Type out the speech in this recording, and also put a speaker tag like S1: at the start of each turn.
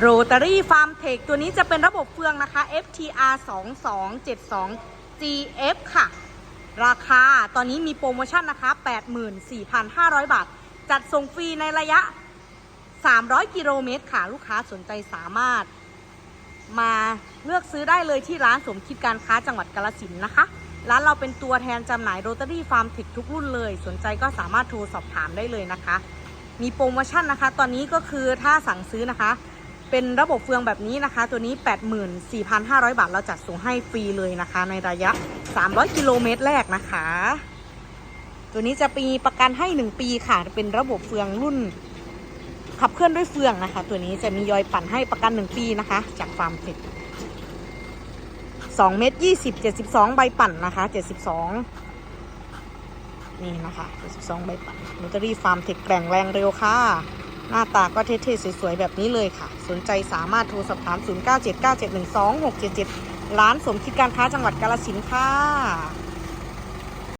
S1: โรตารี่ฟาร์มเทคตัวนี้จะเป็นระบบเฟืองนะคะ FTR 2272 GF ค่ะ ราคาตอนนี้มีโปรโมชั่นนะคะ 84,500 บาท จัดส่งฟรีในระยะ 300 กิโลเมตรค่ะ ลูกค้าสนใจสามารถ มาเลือกซื้อได้เลยที่ร้านสมคิดการค้าจังหวัดกาลสินนะคะ ร้านเราเป็นตัวแทนจำหน่ายโรตารี่ฟาร์มเทคทุกรุ่นเลย สนใจก็สามารถโทรสอบถามได้เลยนะคะ มีโปรโมชั่นนะคะ ตอนนี้ก็คือถ้าสั่งซื้อนะคะ เป็นระบบเฟืองแบบนี้นะคะ ตัวนี้ 84,500 บาท เราจัดส่งให้ฟรีเลยนะคะ ในระยะ 300 กิโลเมตรแรกนะคะ ตัวนี้จะมีประกันให้ 1 ปีค่ะ เป็นระบบเฟืองรุ่น ขับเคลื่อนด้วยเฟืองนะคะ ตัวนี้จะมียอยปั่นให้ประกัน 1 ปีนะคะ จากฟาร์มเทค2เมตร20 72 ใบปั่นนะคะ 72 นี่นะคะ 72 ใบปั่นลอตเตอรี่ฟาร์มเทคแกร่งแรงเร็วค่ะ หน้าตาก็เท่ๆสวยๆแบบนี้เลยค่ะ สนใจสามารถโทรสอบถาม 0979712677 ร้านสมคิดการค้าจังหวัดกาลสินธุ์ค่ะ